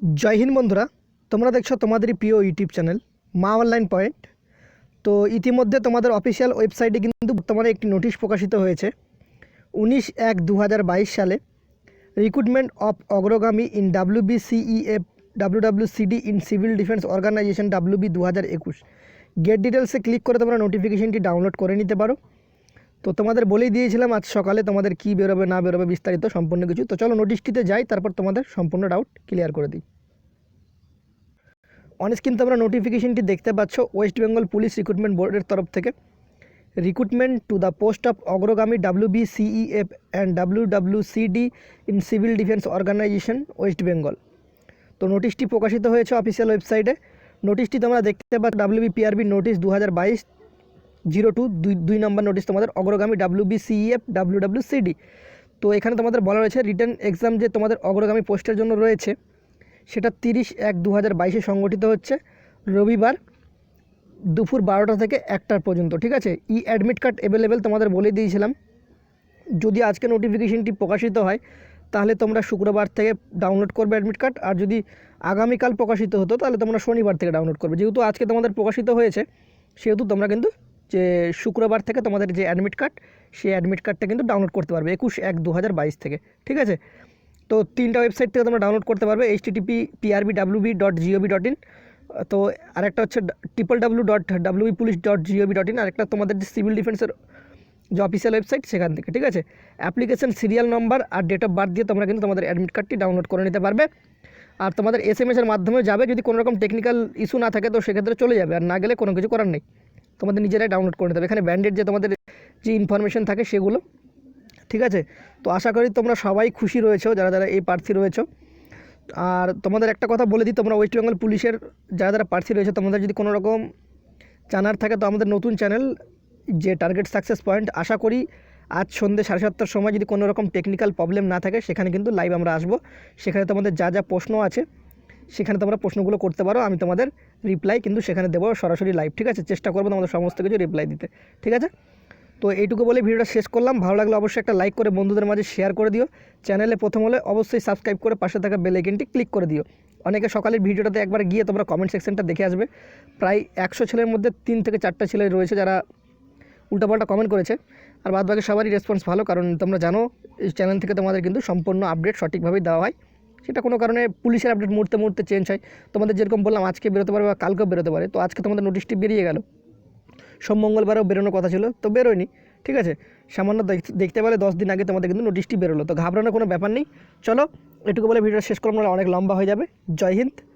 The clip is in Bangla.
জয় হিন্দ বন্ধুরা, তোমরা দেখছ তোমাদেরই প্রিয় YouTube channel Maa online point. তো ইতিমধ্যে তোমাদের অফিসিয়াল ওয়েবসাইটে কিন্তু বর্তমানে একটি নোটিশ প্রকাশিত হয়েছে। উনিশ এক দু সালে recruitment of Agragami in WBCEF WWCD in civil defence organisation WB দু হাজার একুশ। গেট ডিটেলসে ক্লিক করে তোমরা নোটিফিকেশনটি ডাউনলোড করে নিতে পারো। তো তোমাদের বলেই দিয়েছিলাম, আজ সকালে তোমাদের কী বেরোবে, না বেরোবে বিস্তারিত, সম্পূর্ণ কিছু। তো চলো নোটিশটিতে যাই, তারপর তোমাদের সম্পূর্ণ ডাউট ক্লিয়ার করে দিই। অনেক কিন্তু তোমরা নোটিফিকেশনটি দেখতে পাচ্ছ ওয়েস্ট বেঙ্গল পুলিশ রিক্রুটমেন্ট বোর্ডের তরফ থেকে। Recruitment to the post of Agragami WB CEF and W W CD in civil defence organisation West Bengal তো নোটিশটি প্রকাশিত হয়েছে অফিসিয়াল ওয়েবসাইটে নোটিশটি তোমরা দেখতে পাচ্ছ ডাব্লিউবি পিআরবি নোটিশ দু হাজার বাইশ জিরো টু দুই দুই নম্বর নোটিশ তোমাদের Agragami WB CEF W W CD তো এখানে তোমাদের বলা রয়েছে রিটার্ন এক্সাম যে তোমাদের অগ্রগামী পোস্টের জন্য রয়েছে, সেটা তিরিশ এক দু হাজার বাইশে সংগঠিত হচ্ছে রবিবার দুপুর বারোটা থেকে একটার পর্যন্ত, ঠিক আছে? ই অ্যাডমিট কার্ড অ্যাভেলেবেল তোমাদের বলে দিয়েছিলাম। যদি আজকে নোটিফিকেশনটি প্রকাশিত হয়, তাহলে তোমরা শুক্রবার থেকে ডাউনলোড করবে অ্যাডমিট কার্ড আর যদি আগামীকাল প্রকাশিত হতো, তাহলে তোমরা শনিবার থেকে ডাউনলোড করবে। যেহেতু আজকে তোমাদের প্রকাশিত হয়েছে, সেহেতু তোমরা কিন্তু যে শুক্রবার থেকে তোমাদের যে অ্যাডমিট কার্ড সেই অ্যাডমিট কার্ডটা কিন্তু ডাউনলোড করতে পারবে একুশ এক দু থেকে, ঠিক আছে? তো তিনটা ওয়েবসাইট থেকে তোমরা ডাউনলোড করতে পারবে H TTP PRB WB dot GOV dot in তো আরেকটা হচ্ছে triple W dot WB police dot GOV dot in আরেকটা তোমাদের যে সিভিল ডিফেন্সের যে অফিসিয়াল ওয়েবসাইট সেখান থেকে, ঠিক আছে? অ্যাপ্লিকেশন সিরিয়াল নম্বর আর ডেট অফ বার্থ দিয়ে তোমরা কিন্তু তোমাদের অ্যাডমিট কার্ডটি ডাউনলোড করে নিতে পারবে। আর তোমাদের এস এম এসের মাধ্যমে যাবে, যদি কোনো রকম টেকনিক্যাল ইস্যু না থাকে তো সেক্ষেত্রে চলে যাবে, আর না গেলে কোনো কিছু করার নেই। তোমাদের নিজেরাই ডাউনলোড করে নিতে হবে। এখানে ব্যান্ডেড যে তোমাদের যে ইনফরমেশন থাকে সেগুলো, ঠিক আছে? তো আশা করি তোমরা সবাই খুশি রয়েছো, যারা যারা এই প্রার্থী রয়েছো। আর তোমাদের একটা কথা বলে দিই, তোমরা ওয়েস্ট বেঙ্গল পুলিশের যারা যারা প্রার্থী রয়েছে, তোমাদের যদি কোনো রকম জানার থাকে, তো আমাদের নতুন চ্যানেল যে টার্গেট সাকসেস পয়েন্ট আশা করি আজ সন্ধ্যে সাড়ে সাতটার সময় যদি কোনো রকম টেকনিক্যাল প্রবলেম না থাকে, সেখানে কিন্তু লাইভ আমরা আসব। সেখানে তোমাদের যা যা প্রশ্ন আছে সেখানে তোমরা প্রশ্নগুলো করতে পারো, আমি তোমাদের রিপ্লাই কিন্তু সেখানে দেবো সরাসরি লাইভ ঠিক আছে? চেষ্টা করব তোমাদের সমস্ত কিছু রিপ্লাই দিতে, ঠিক আছে? তো এইটুকু বলে ভিডিওটা শেষ করলাম। ভালো লাগলে অবশ্যই একটা লাইক করে বন্ধুদের মাঝে শেয়ার করে দিও। চ্যানেলে প্রথম হলে অবশ্যই সাবস্ক্রাইব করে পাশে থাকা বেল আইকনটি ক্লিক করে দিও। অনেকে সকালের ভিডিওটাতে একবার গিয়ে তোমরা কমেন্ট সেকশনটা দেখে আসবে। প্রায় একশো ছেলের মধ্যে তিন থেকে চারটা ছেলে রয়েছে যারা উল্টাপাল্টা কমেন্ট করেছে। আর বাদ বাকি সবারই রেসপন্স ভালো, কারণ তোমরা জানো, এই চ্যানেল থেকে তোমাদের কিন্তু সম্পূর্ণ আপডেট সঠিকভাবেই দেওয়া হয়। সেটা কোনো কারণে পুলিশের আপডেট মুহূর্তে মুহূর্তে চেঞ্জ হয়। তোমাদের যেরকম বললাম, আজকে বেরোতে পারে বা কালকেও বেরোতে পারে। তো আজকে তোমাদের নোটিশটি বেরিয়ে গেল। সোম মঙ্গলবারেও বেরোনোর কথা ছিল, তো বেরোয়নি। ঠিক আছে? সামান্য দেখ- দেখতে পেলে দশ দিন আগে তোমাদের কিন্তু নোটিশটি বেরোলো। তো ঘাবড়ানোর কোনো ব্যাপার নেই। চলো, এটুকু বলে ভিডিও শেষ করলাম অনেক লম্বা হয়ে যাবে। জয় হিন্দ।